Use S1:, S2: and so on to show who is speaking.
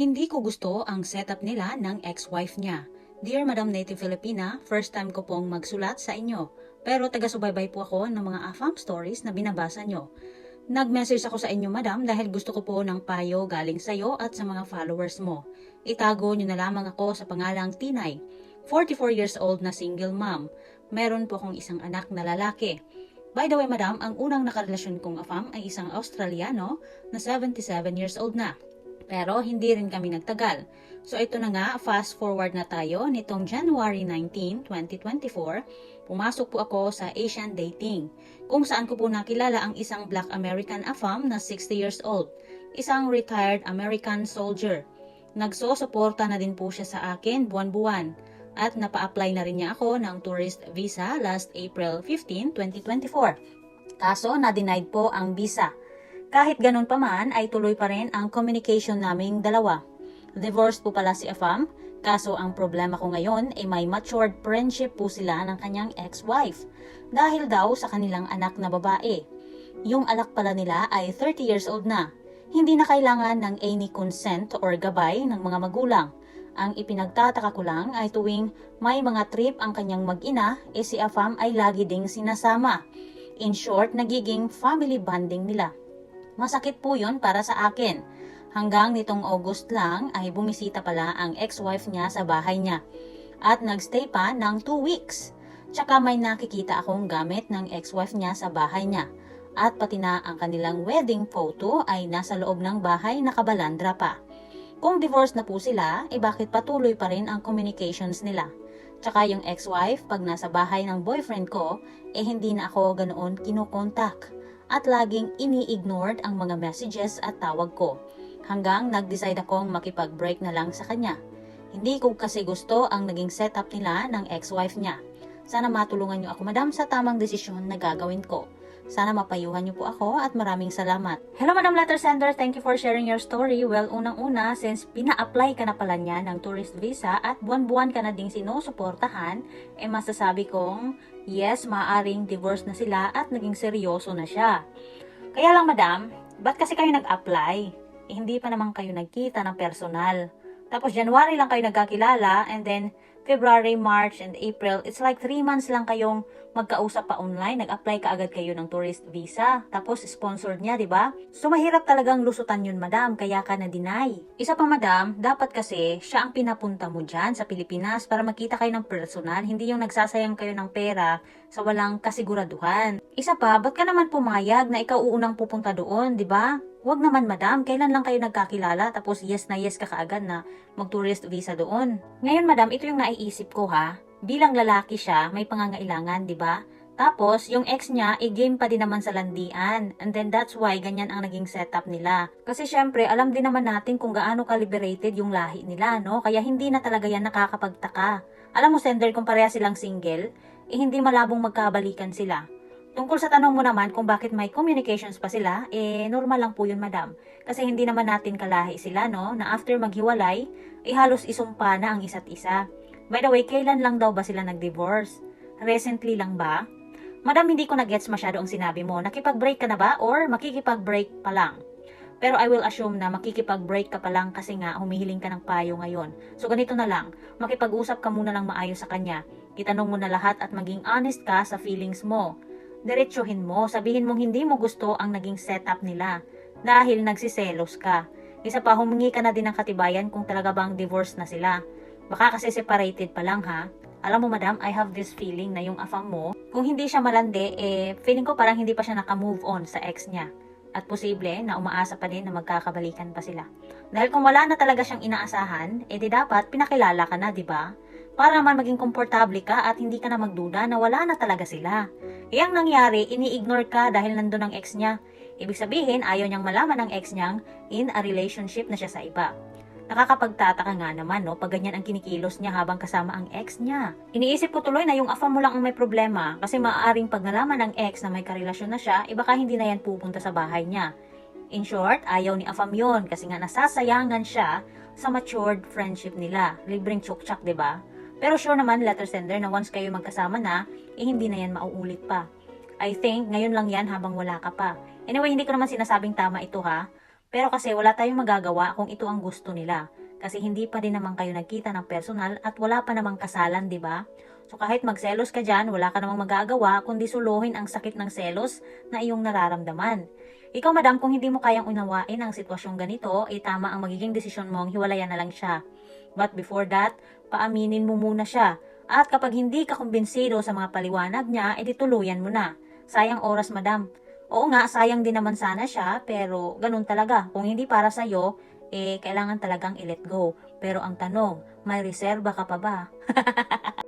S1: Hindi ko gusto ang setup nila ng ex-wife niya. Dear Madam Native Filipina, first time ko pong magsulat sa inyo. Pero taga-subaybay po ako ng mga AFAM stories na binabasa nyo. Nag-message ako sa inyo, madam, dahil gusto ko po ng payo galing sa iyo at sa mga followers mo. Itago nyo na lamang ako sa pangalang Tinay. 44 years old na single mom. Meron po akong isang anak na lalaki. By the way, madam, ang unang nakarelasyon kong afam ay isang Australiano na 77 years old na. Pero hindi rin kami nagtagal. So ito na nga, fast forward na tayo nitong January 19, 2024, pumasok po ako sa Asian Dating, kung saan ko po nakilala ang isang Black American afam na 60 years old, isang retired American soldier. Nagsosuporta na din po siya sa akin buwan-buwan at napa-apply na rin niya ako ng tourist visa last April 15, 2024. Kaso na-denied po ang visa. Kahit ganun pa man ay tuloy pa rin ang communication naming dalawa. Divorced po pala si Afam, kaso ang problema ko ngayon ay may matured friendship po sila ng kanyang ex-wife dahil daw sa kanilang anak na babae. Yung alak pala nila ay 30 years old na. Hindi na kailangan ng any consent or gabay ng mga magulang. Ang ipinagtataka ko lang ay tuwing may mga trip ang kanyang mag-ina, eh si Afam ay lagi ding sinasama. In short, nagiging family bonding nila. Masakit po yun para sa akin. Hanggang nitong August lang ay bumisita pala ang ex-wife niya sa bahay niya. At nagstay pa ng 2 weeks. Tsaka may nakikita akong gamit ng ex-wife niya sa bahay niya. At pati na ang kanilang wedding photo ay nasa loob ng bahay nakabalandra pa. Kung divorce na po sila, eh bakit patuloy pa rin ang communications nila? Tsaka yung ex-wife, pag nasa bahay ng boyfriend ko, eh hindi na ako ganoon kinokontak. At laging ini-ignored ang mga messages at tawag ko. Hanggang nag-decide akong makipag-break na lang sa kanya. Hindi ko kasi gusto ang naging setup nila ng ex-wife niya. Sana matulungan niyo ako madam sa tamang desisyon na gagawin ko. Sana mapayuhan niyo po ako at maraming salamat. Hello Madam Letter Sender, thank you for sharing your story. Well, unang-una, since pina-apply ka na pala niya ng tourist visa at buwan-buwan ka na ding sinusuportahan, eh masasabi kong yes, maaring divorce na sila at naging seryoso na siya. Kaya lang madam, ba't kasi kayo nag-apply? Eh, hindi pa naman kayo nagkita ng personal. Tapos January lang kayo nagkakilala and then February, March, and April, it's like 3 months lang kayong magkausap pa online. Nag-apply ka agad kayo ng tourist visa. Tapos sponsored niya, di ba? So mahirap talagang lusutan yun, madam. Kaya ka na-deny. Isa pa, madam, dapat kasi siya ang pinapunta mo dyan sa Pilipinas para makita kayo ng personal. Hindi yung nagsasayang kayo ng pera sa walang kasiguraduhan. Isa pa, ba't ka naman pumayag na ikaw uunang pupunta doon, di ba? Huwag naman madam, kailan lang kayo nagkakilala tapos yes na yes ka kaagad na mag-tourist visa doon. Ngayon madam, ito yung naiisip ko ha. Bilang lalaki siya, may pangangailangan, di ba? Tapos, yung ex niya, i-game pa din naman sa landian. And then that's why ganyan ang naging setup nila. Kasi syempre, alam din naman natin kung gaano ka-liberated yung lahi nila, no? Kaya hindi na talaga yan nakakapagtaka. Alam mo, sender, kung pareha silang single, eh hindi malabong magkabalikan sila. Tungkol sa tanong mo naman kung bakit may communications pa sila, eh normal lang po yun madam. Kasi hindi naman natin kalahi sila no, na after maghiwalay, eh halos isumpa na ang isa't isa. By the way, kailan lang daw ba sila nag-divorce? Recently lang ba? Madam, hindi ko na-gets masyado ang sinabi mo. Nakipag-break ka na ba or makikipag-break pa lang? Pero I will assume na makikipag-break ka pa lang kasi nga humihiling ka ng payo ngayon. So ganito na lang, makipag-usap ka muna ng maayos sa kanya. Itanong mo na lahat at maging honest ka sa feelings mo diretsuhin mo, sabihin mong hindi mo gusto ang naging setup nila dahil nagsiselos ka. Isa pa, humingi ka na din ng katibayan kung talaga bang divorce na sila. Baka kasi separated pa lang ha. Alam mo madam, I have this feeling na yung afam mo, kung hindi siya malandi, eh, feeling ko parang hindi pa siya naka-move on sa ex niya. At posible na umaasa pa din na magkakabalikan pa sila. Dahil kung wala na talaga siyang inaasahan, eh di dapat pinakilala ka na, di ba? Para naman maging komportable ka at hindi ka na magduda na wala na talaga sila. Eh ang nangyari, ini-ignore ka dahil nandun ang ex niya. Ibig sabihin, ayaw niyang malaman ng ex niyang in a relationship na siya sa iba. Nakakapagtataka nga naman, no, pag ganyan ang kinikilos niya habang kasama ang ex niya. Iniisip ko tuloy na yung afam mo lang ang may problema kasi maaaring pag nalaman ng ex na may karelasyon na siya, eh baka hindi na yan pupunta sa bahay niya. In short, ayaw ni afam yon kasi nga nasasayangan siya sa matured friendship nila. Libreng 'di ba? Pero sure naman, letter sender, na once kayo magkasama na, eh hindi na yan mauulit pa. I think, ngayon lang yan habang wala ka pa. Anyway, hindi ko naman sinasabing tama ito ha. Pero kasi wala tayong magagawa kung ito ang gusto nila. Kasi hindi pa din naman kayo nagkita ng personal at wala pa namang kasalan, di ba? So kahit magselos ka dyan, wala ka namang magagawa kundi suluhin ang sakit ng selos na iyong nararamdaman. Ikaw madam, kung hindi mo kayang unawain ang sitwasyong ganito, eh tama ang magiging desisyon mong hiwalayan na lang siya. But before that, paaminin mo muna siya. At kapag hindi ka kumbinsido sa mga paliwanag niya, edi tuluyan mo na. Sayang oras madam. Oo nga, sayang din naman sana siya, pero ganun talaga. Kung hindi para sa'yo, eh kailangan talagang i-let go. Pero ang tanong, may reserba ka pa ba?